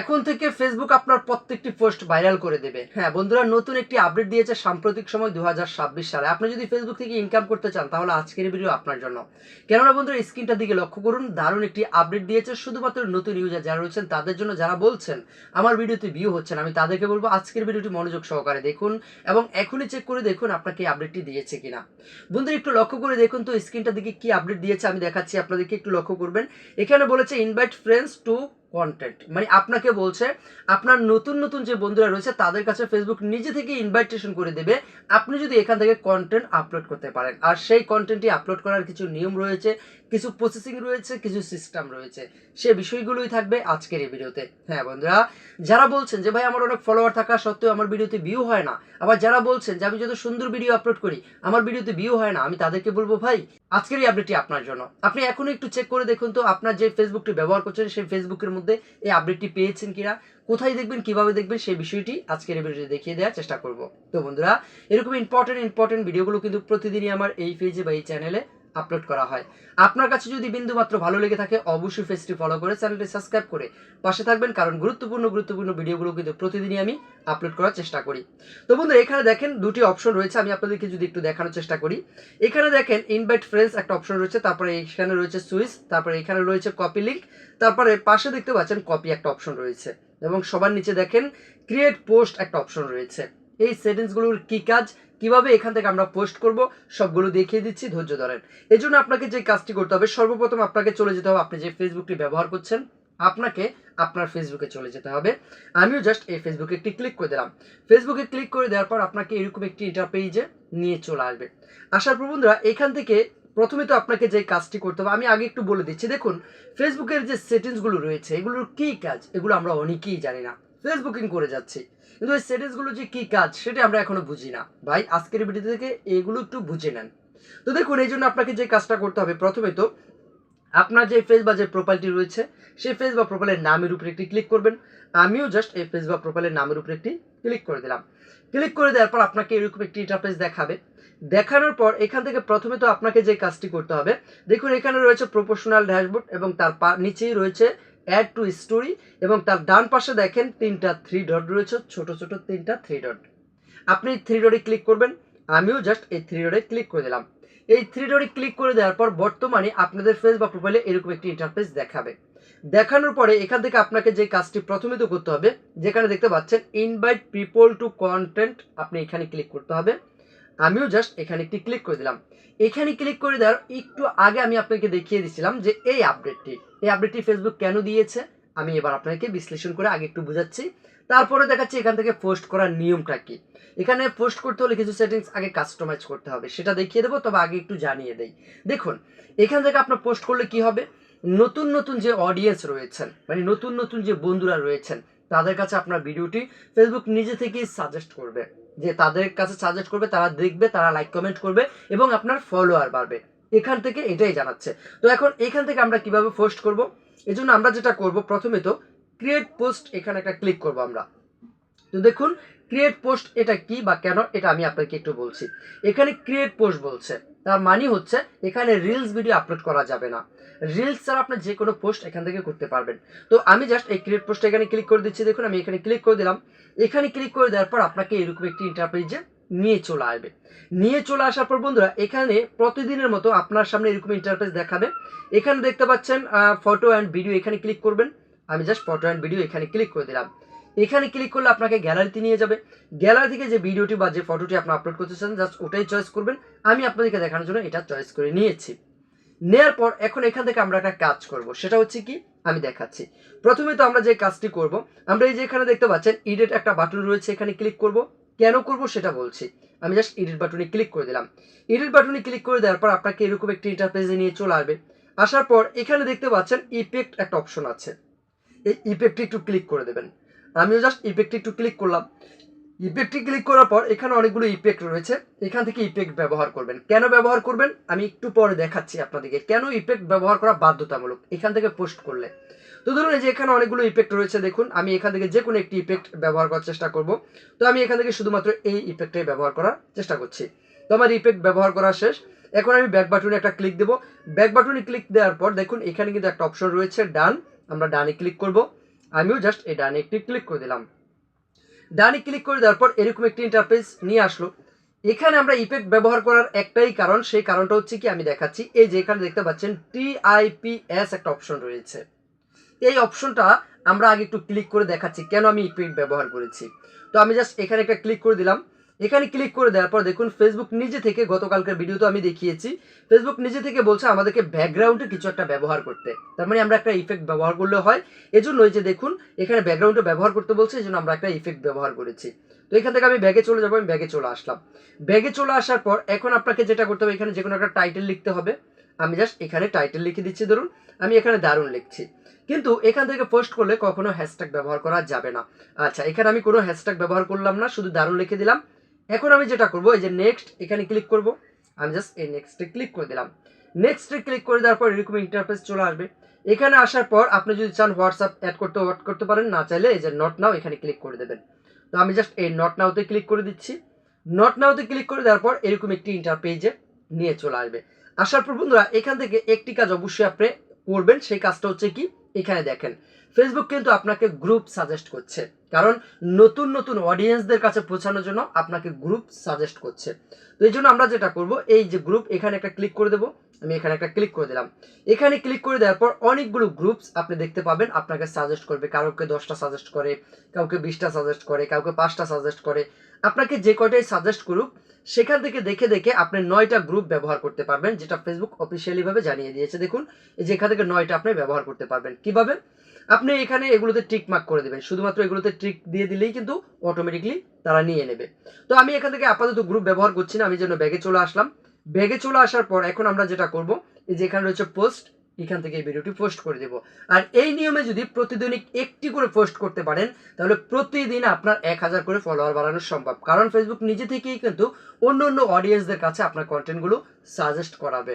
এখন থেকে ফেসবুক আপনার প্রত্যেকটি পোস্ট ভাইরাল করে দেবে। হ্যাঁ বন্ধুরা, নতুন একটি আপডেট দিয়েছে সাম্প্রতিক সময় দু সালে। আপনি যদি ফেসবুক থেকে ইনকাম করতে চান, তাহলে আজকের ভিডিও আপনার জন্য। কেননা বন্ধুরা, স্ক্রিনটার দিকে লক্ষ্য করুন, দারুণ একটি আপডেট দিয়েছে শুধুমাত্র নতুন ইউজার যারা রয়েছেন, তাদের জন্য যারা বলছেন, আমার ভিডিওতে ভিউ হচ্ছেন আমি তাদেরকে বলব, আজকের ভিডিওটি মনোযোগ সহকারে দেখুন এবং এখনই চেক করে দেখুন আপনাকে আপডেটটি দিয়েছে কিনা। বন্ধুরা, একটু লক্ষ্য করে দেখুন তো, স্ক্রিনটার দিকে কি আপডেট দিয়েছে, আমি দেখাচ্ছি আপনাদেরকে, একটু লক্ষ্য করবেন। এখানে বলেছে ইনভাইট ফ্রেন্ডস টু কন্টেন্ট মানে আপনাকে বলছে, আপনার নতুন নতুন যে বন্ধুরা রয়েছে, তাদের কাছে ফেসবুক নিজে থেকে ইনভাইটেশন করে দেবে। আপনি যদি এখান থেকে কন্টেন্ট আপলোড করতে পারেন। আর সেই কন্টেন্টটি আপলোড করার কিছু নিয়ম রয়েছে কিছু প্রসেসিং রয়েছে, কিছু সিস্টেম রয়েছে। সে বিষয়গুলোই থাকবে আজকের এই ভিডিওতে হ্যাঁ বন্ধুরা, যারা বলছেন যে, ভাই, আমার অনেক ফলোয়ার থাকা সত্ত্বেও আমার ভিডিওতে ভিউ হয় না। আবার যারা বলছেন যে, আমি যত সুন্দর ভিডিও আপলোড করি, আমার ভিডিওতে ভিউ হয় না। আমি তাদেরকে বলব, ভাই, আজকের এই আপডেটটি আপনার জন্য। আপনি এখনই একটু চেক করে দেখুন তো, আপনার যে ফেসবুকটি ব্যবহার করছেন, সেই ফেসবুকের মধ্যে এই আপডেটটি পেয়েছেন কিনা? কোথায় দেখবেন, কীভাবে দেখবেন, সেই বিষয়টি আজকের এই ভিডিওতে দেখিয়ে দেওয়ার চেষ্টা করব। তো বন্ধুরা, এরকম ইম্পর্টেন্ট ইম্পর্টেন্ট ভিডিওগুলো কিন্তু প্রতিদিনই আমার এই পেজে বা এই চ্যানেলে আপলোড করা হয়। আপনার কাছে যদি বিন্দুমাত্র ভালো লেগে থাকে, অবশ্যই পেজটি ফলো করে চ্যানেলটি সাবস্ক্রাইব করে পাশে থাকবেন, কারণ গুরুত্বপূর্ণ গুরুত্বপূর্ণ ভিডিওগুলো কিন্তু প্রতিদিনই আমি আপলোড করার চেষ্টা করি। তো বন্ধুরা, এখানে দেখেন দুটি অপশন রয়েছে, আমি আপনাদেরকে যদি একটু দেখানোর চেষ্টা করি। এখানে দেখেন ইনভাইট ফ্রেন্ডস একটা অপশন রয়েছে, তারপরে এখানে রয়েছে সুইচ, তারপরে এখানে রয়েছে কপি লিঙ্ক তারপরে পাশে দেখতে পাচ্ছেন কপি একটা অপশন রয়েছে এবং সবার নিচে দেখেন ক্রিয়েট পোস্ট একটা অপশন রয়েছে। এই সেটিংসগুলোর কি কাজ? কীভাবে এখান থেকে আমরা পোস্ট করব? সবগুলো দেখিয়ে দিচ্ছি, ধৈর্য ধরেন। এই জন্য আপনাকে যে কাজটি করতে হবে, সর্বপ্রথম আপনাকে চলে যেতে হবে, আপনি যে ফেসবুকটি ব্যবহার করছেন, আপনাকে আপনার ফেসবুকে চলে যেতে হবে। আমিও জাস্ট এই ফেসবুকে একটি ক্লিক করে দিলাম। ফেসবুকে ক্লিক করে দেওয়ার পর আপনাকে এরকম একটি ইন্টারপেজে নিয়ে চলে আসবে। আসার পর বন্ধুরা এখান থেকে প্রথমে তো আপনাকে যে কাজটি করতে হবে, আমি আগে একটু বলে দিচ্ছি। দেখুন ফেসবুকের যে সেটিংসগুলো রয়েছে, এগুলোর কী কাজ? এগুলো আমরা অনেকেই জানি না। ফেসবুকিং করে যাচ্ছি। কিন্তু এই সেটিংসগুলো যে কী কাজ, সেটা আমরা এখনও বুঝি না। ভাই, আজকের ভিডিও থেকে এগুলো একটু বুঝে নেন। তো দেখুন, এই জন্য আপনাকে যে কাজটা করতে হবে, প্রথমে তো আপনার যে ফেস বা যে প্রোফাইলটি রয়েছে, সেই ফেস বা প্রোফাইলের নামের উপরে একটি ক্লিক করবেন। আমিও জাস্ট এই ফেস বা প্রোফাইলের নামের উপরে একটি ক্লিক করে দিলাম। ক্লিক করে দেওয়ার পর আপনাকে এরকম একটি ইন্টারফেস দেখাবে। দেখানোর পর এখান থেকে প্রথমে তো আপনাকে যে কাজটি করতে হবে, দেখুন, এখানে রয়েছে প্রফেশনাল ড্যাশবোর্ড এবং তার নিচেই রয়েছে অ্যাড টু স্টোরি এবং তার ডান পাশে দেখেন তিনটা থ্রি ডট রয়েছে, ছোট ছোট তিনটা থ্রি ডট আপনি থ্রি ডটে ক্লিক করবেন, আমিও জাস্ট এই থ্রি ডটে ক্লিক করে দিলাম। এই থ্রি ডটে ক্লিক করে দেওয়ার পর বর্তমানে আপনাদের ফেস বা প্রোফাইলে এরকম একটি ইন্টারফেস দেখাবে। দেখানোর পরে এখান থেকে আপনাকে যে কাজটি প্রথমে তো করতে হবে, যেখানে দেখতে পাচ্ছেন ইনভাইট পিপল টু কন্টেন্ট আপনি এখানে ক্লিক করতে হবে। আমিও জাস্ট এখানে একটি ক্লিক করে দিলাম। এখানে ক্লিক করে দেওয়ার একটু আগে আমি আপনাকে দেখিয়ে দিচ্ছিলাম যে এই আপডেটটি এই আপডেটটি ফেসবুক কেন দিয়েছে? আমি এবার আপনাকে বিশ্লেষণ করে আগে একটু বুঝাচ্ছি। তারপরে দেখাচ্ছি এখান থেকে পোস্ট করার নিয়মটা কি। এখানে পোস্ট করতে হলে কিছু সেটিংস আগে কাস্টমাইজ করতে হবে। সেটা দেখিয়ে দেবো, তবে আগে একটু জানিয়ে দেই। দেখুন, এখান থেকে আপনার পোস্ট করলে কি হবে? নতুন নতুন যে অডিয়েন্স রয়েছেন মানে নতুন নতুন যে বন্ধুরা রয়েছেন, তাদের কাছে আপনার ভিডিওটি ফেসবুক নিজে থেকেই সাজেস্ট করবে। যে তাদের কাছে সাজেস্ট করবে, তারা দেখবে, তারা লাইক কমেন্ট করবে এবং আপনার ফলোয়ার বাড়বে। এখান থেকে এটাই জানাচ্ছে। তো এখন এখান থেকে আমরা কীভাবে পোস্ট করব? এই জন্য আমরা যেটা করব, প্রথমে তো ক্রিয়েট পোস্ট এখানে একটা ক্লিক করব আমরা। তো দেখুন ক্রিয়েট পোস্ট এটা কি বা কেন, এটা আমি আপনাকে একটু বলছি। এখানে ক্রিয়েট পোস্ট বলছে। তার মানে হচ্ছে, এখানে রিলস ভিডিও আপলোড করা যাবে না। রিলস ছাড়া আপনি যে কোনো পোস্ট এখান থেকে করতে পারবেন। তো আমি জাস্ট এই ক্রিয়েট পোস্ট এখানে ক্লিক করে দিচ্ছি। দেখুন, আমি এখানে ক্লিক করে দিলাম। এখানে ক্লিক করে দেওয়ার পর আপনাকে এরকম একটি ইন্টারপ্রাইজে নিয়ে চলে আসবে। নিয়ে চলে আসার পর বন্ধুরা, এখানে প্রতিদিনের মতো আপনার সামনে এরকম ইন্টারফেস দেখাবে। এখানে দেখতে পাচ্ছেন ফটো অ্যান্ড ভিডিও এখানে ক্লিক করবেন। আমি জাস্ট ফটো অ্যান্ড ভিডিও এখানে ক্লিক করে দিলাম। এখানে ক্লিক করলে আপনাকে গ্যালারিতে নিয়ে যাবে। গ্যালারি থেকে যে ভিডিওটি বা যে ফটোটি আপনি আপলোড করতে চান জাস্ট ওটাই চয়েস করবেন। আমি আপনাদেরকে দেখানোর জন্য এটা চয়েস করে নিয়েছি। নেয়ার পর এখন এখান থেকে আমরা একটা কাজ করব। সেটা হচ্ছে কি? আমি দেখাচ্ছি। প্রথমে তো আমরা যে কাজটি করব, আমরা এই যে এখানে দেখতে পাচ্ছেন ইডিট একটা বাটন রয়েছে, এখানে ক্লিক করব। কেন করব সেটা বলছি। আমি জাস্ট ইডিট বাটনে ক্লিক করে দিলাম। ইডিট বাটনে ক্লিক করে দেওয়ার পর আপনাকে এরকম একটি ইন্টারফেসে নিয়ে চলে আসবে। আসার পর এখানে দেখতে পাচ্ছেন ইফেক্ট একটা অপশন আছে। এই ইফেক্টটি একটু ক্লিক করে দেবেন। আমিও জাস্ট ইফেক্টটি একটু ক্লিক করলাম। ইফেক্টটি ক্লিক করার পর এখানে অনেকগুলো ইফেক্ট রয়েছে। এখান থেকে ইফেক্ট ব্যবহার করবেন। কেন ব্যবহার করবেন? আমি একটু পরে দেখাচ্ছি আপনাদেরকে। কেন ইফেক্ট ব্যবহার করা বাধ্যতামূলক? এখান থেকে পোস্ট করলে। তো ধরুন এই যে এখানে অনেকগুলো ইফেক্ট রয়েছে, দেখুন। আমি এখান থেকে যে কোনো একটি ইফেক্ট ব্যবহার করার চেষ্টা করব। তো আমি এখান থেকে শুধুমাত্র এই ইফেক্টটাই ব্যবহার করার চেষ্টা করছি। তো আমার ইফেক্ট ব্যবহার করা শেষ। এখন আমি ব্যাক বাটনে একটা ক্লিক দেবো। ব্যাক বাটনে ক্লিক দেওয়ার পর দেখুন, এখানে কিন্তু একটা অপশন রয়েছে ডান আমরা ডানে ক্লিক করব। আমিও জাস্ট এই ডানে একটি ক্লিক করে দিলাম। ডানে ক্লিক করে দেওয়ার পর এরকম একটি ইন্টারফেস নিয়ে আসলো। এখানে আমরা ইফেক্ট ব্যবহার করার একটাই কারণ, সেই কারণটা হচ্ছে কি আমি দেখাচ্ছি। এই যে এখানে দেখতে পাচ্ছেন টিআইপিএস একটা অপশন রয়েছে। এই অপশনটা আমরা আগে একটু ক্লিক করে দেখাচ্ছি, কেন আমি ইফেক্ট ব্যবহার করেছি। তো আমি জাস্ট এখানে একটা ক্লিক করে দিলাম। এখানে ক্লিক করে দেওয়ার পর দেখুন ফেসবুক নিজে থেকে গতকালকার ভিডিওতে আমি দেখিয়েছি। ফেসবুক নিজে থেকে বলছে আমাদেরকে ব্যাকগ্রাউন্ডে কিছু একটা ব্যবহার করতে। তার মানে আমরা একটা ইফেক্ট ব্যবহার করলে হয়। এজন্য এই যে দেখুন, এখানে ব্যাকগ্রাউন্ডে ব্যবহার করতে বলছে এই জন্য আমরা একটা ইফেক্ট ব্যবহার করেছি। তো এখান থেকে আমি ব্যাগে চলে যাব, আমি ব্যাগে চলে আসলাম। ব্যাগে চলে আসার পর এখন আপনাকে যেটা করতে হবে, এখানে যে কোনো একটা টাইটেল লিখতে হবে। আমি জাস্ট এখানে টাইটেল লিখে দিচ্ছি, ধরুন। আমি এখানে দারুণ লিখছি। কিন্তু এখান থেকে পোস্ট করলে কখনো হ্যাশট্যাগ ব্যবহার করা যাবে না। আচ্ছা এখানে আমি কোনো হ্যাশট্যাগ ব্যবহার করলাম না, শুধু দারুণ লিখে দিলাম। এখন আমি যেটা করব, এই যে নেক্সট এখানে ক্লিক করব। আমি জাস্ট এই নেক্সটে ক্লিক করে দিলাম। নেক্সটে ক্লিক করে দেওয়ার পর এরকম ইন্টারফেস চলে আসবে। এখানে আসার পর আপনি যদি চান হোয়াটসঅ্যাপ অ্যাড করতে অ্যাড করতে পারেন, না চাইলে এই যে নট নাও এখানে ক্লিক করে দেবেন। তো আমি জাস্ট এই নট নাওতে ক্লিক করে দিচ্ছি। নট নাওতে ক্লিক করে দেওয়ার পর এরকম একটি ইন্টারপেজে নিয়ে চলে আসবে। আসার পর বন্ধুরা, এখান থেকে একটি কাজ অবশ্যই আপনি করবেন। সেই কাজটা হচ্ছে কি? এখানে দেখেন ফেসবুক কিন্তু আপনাকে গ্রুপ সাজেস্ট করছে। কারণ নতুন নতুন অডিয়েন্সদের কাছে পৌঁছানোর জন্য আপনাকে গ্রুপ সাজেস্ট করছে। তো এই জন্য আমরা যেটা করব, এই যে গ্রুপ এখানে একটা ক্লিক করে দেবো। আমি এখানে একটা ক্লিক করে দিলাম। এখানে ক্লিক করে দেওয়ার পর অনেকগুলো গ্রুপস আপনি দেখতে পাবেন। আপনাকে সাজেস্ট করবে কাউকে দশটা সাজেস্ট করে, কাউকে বিশটা সাজেস্ট করে, কাউকে পাঁচটা সাজেস্ট করে। আপনাকে যে কয়টাই সাজেস্ট করুক, সেখান থেকে দেখে দেখে আপনি নয়টা গ্রুপ ব্যবহার করতে পারবেন, যেটা ফেসবুক অফিসিয়ালিভাবে জানিয়ে দিয়েছে। দেখুন যে এখান থেকে নয়টা আপনি ব্যবহার করতে পারবেন। কীভাবে? আপনি এখানে এগুলোতে টিক মার্ক করে দেবেন। শুধুমাত্র এগুলোতে টিক দিয়ে দিলেই কিন্তু অটোমেটিকলি তারা নিয়ে নেবে। তো আমি এখান থেকে আপাতত গ্রুপ ব্যবহার করছি না, আমি যেন ব্যাগে চলে আসলাম। ব্যাগে চলে আসার পর এখন আমরা যেটা করব, এই যে এখানে রয়েছে পোস্ট এখান থেকে এই ভিডিওটি পোস্ট করে দেব। আর এই নিয়মে যদি প্রতিদিনই একটি করে পোস্ট করতে পারেন, তাহলে প্রতিদিন আপনার এক হাজার করে ফলোয়ার বাড়ানো সম্ভব। কারণ ফেসবুক নিজে থেকেই কিন্তু অন্য অন্য অডিয়েন্সদের কাছে আপনার কন্টেন্টগুলো সাজেস্ট করাবে।